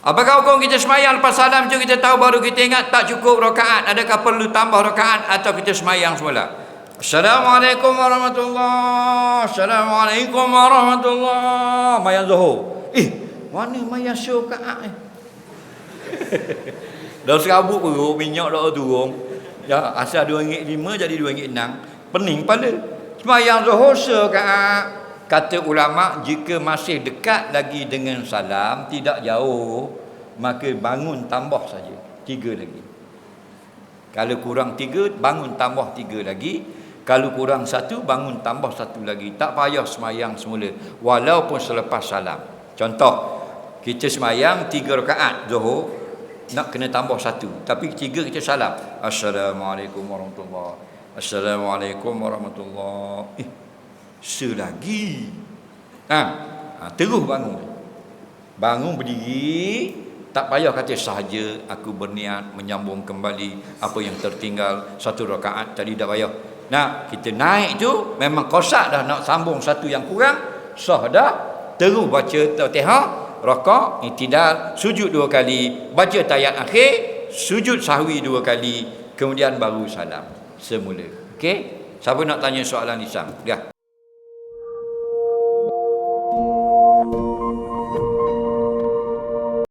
Apakah hukum kita semayang lepas salam? Tu kita tahu baru kita ingat tak cukup rakaat adakah perlu tambah rakaat atau kita semayang semula? Assalamualaikum warahmatullahi Assalamualaikum warahmatullahi Mayang Zuhur. Eh mana mayang syur rakaat ni? Dah serabut perut minyak dah turun. Ya asal RM2.5 jadi RM2.6 Pening kepala Semayang Zuhur serakaat Kata ulama jika masih dekat lagi dengan salam tidak jauh maka bangun tambah saja tiga lagi. Kalau kurang tiga bangun tambah tiga lagi. Kalau kurang satu bangun tambah satu lagi. Tak payah semayang semula walaupun selepas salam. Contoh kita semayang tiga rakaat zuhur nak kena tambah satu tapi tiga kita salam. Assalamualaikum warahmatullahi Assalamualaikum warahmatullahi eh, selagi ha, ha terus bangun. Bangun berdiri tak payah kata sahaja aku berniat menyambung kembali apa yang tertinggal satu rakaat tadi dah payah. Nah kita naik tu memang kosak dah nak sambung satu yang kurang sah dah. Terus baca Fatihah rakaat itidal sujud dua kali baca tayat akhir sujud sahwi dua kali kemudian baru salam semula. Okey? Siapa nak tanya soalan lisan ya